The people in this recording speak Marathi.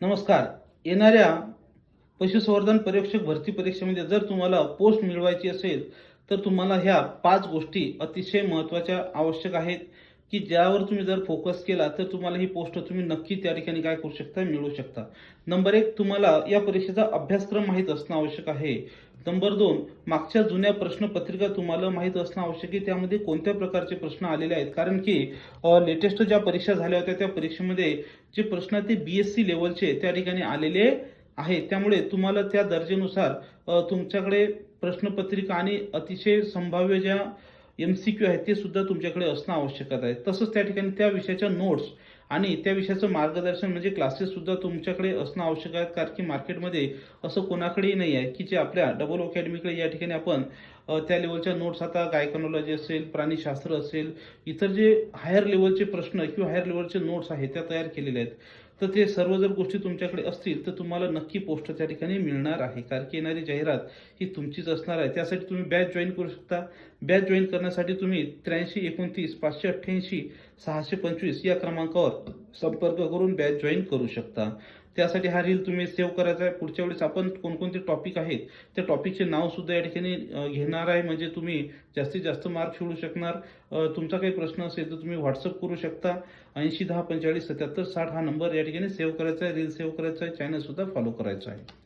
नमस्कार. येणाऱ्या पशुसंवर्धन पर्यवेक्षक भरती परीक्षेमध्ये जर तुम्हाला पोस्ट मिळवायची असेल तर तुम्हाला ह्या पाच गोष्टी अतिशय महत्त्वाच्या आवश्यक आहेत. की ज्यावर तुम्ही जर फोकस केला तर तुम्हाला ही पोस्ट तुम्ही नक्की त्या ठिकाणी काय करू शकता मिळू शकता. नंबर एक तुम्हाला या परीक्षेचा अभ्यासक्रम माहीत असणं आवश्यक आहे. नंबर दोन मागच्या जुन्या प्रश्नपत्रिका तुम्हाला माहीत असणं आवश्यक आहे. त्यामध्ये कोणत्या प्रकारचे प्रश्न आलेले आहेत? कारण की लेटेस्ट ज्या परीक्षा झाल्या होत्या त्या परीक्षेमध्ये जे प्रश्न ते बी एस सी लेवलचे त्या ठिकाणी आलेले आहे त्यामुळे तुम्हाला त्या दर्जेनुसार तुमच्याकडे प्रश्नपत्रिका आणि अतिशय संभाव्य ज्या एम सी क्यू आहेत ते सुद्धा तुमच्याकडे असणं आवश्यकता आहे. तसंच त्या ठिकाणी त्या विषयाच्या नोट्स आणि त्या विषयाचं मार्गदर्शन म्हणजे क्लासेस सुद्धा तुमच्याकडे असणं आवश्यक आहे कारण की मार्केटमध्ये असं कोणाकडेही नाही आहे की जे आपल्या डबल अकॅडमीकडे या ठिकाणी आपण त्या लेवलच्या नोट्स आता गायकनॉलॉजी असेल प्राणीशास्त्र असेल इतर जे हायर लेवलचे प्रश्न किंवा हायर लेवलचे नोट्स आहेत त्या तयार केलेल्या आहेत. तर ते सर्व जर गोष्टी तुमच्याकडे असतील तर तुम्हाला नक्की पोस्ट त्या ठिकाणी मिळणार आहे. कारण की येणारी जाहिरात ही तुमचीच असणार आहे. त्यासाठी तुम्ही बॅच जॉईन करू शकता. बॅच जॉईन करण्यासाठी तुम्ही त्र्याऐंशी एकोणतीस पाचशे अठ्ठ्याऐंशी सहाशे पंचवीस या क्रमांकावर संपर्क करून बॅच जॉईन करू शकता. त्यासाठी हा रील तुम्ही सेव्ह करायचा आहे. पुढच्या वेळेस आपण कोणकोणते टॉपिक आहेत त्या टॉपिकचे नाव सुद्धा या ठिकाणी घेणार आहे. म्हणजे तुम्ही जास्तीत जास्त मार्क शोधू शकणार. तुमचा काही प्रश्न असेल तर तुम्ही व्हॉट्सअप करू शकता. ऐंशी दहा पंचेचाळीस सत्याहत्तर साठ हा नंबर या ठिकाणी सेव्ह करायचा आहे. रील सेव्ह करायचा आहे. चॅनलसुद्धा फॉलो करायचा आहे.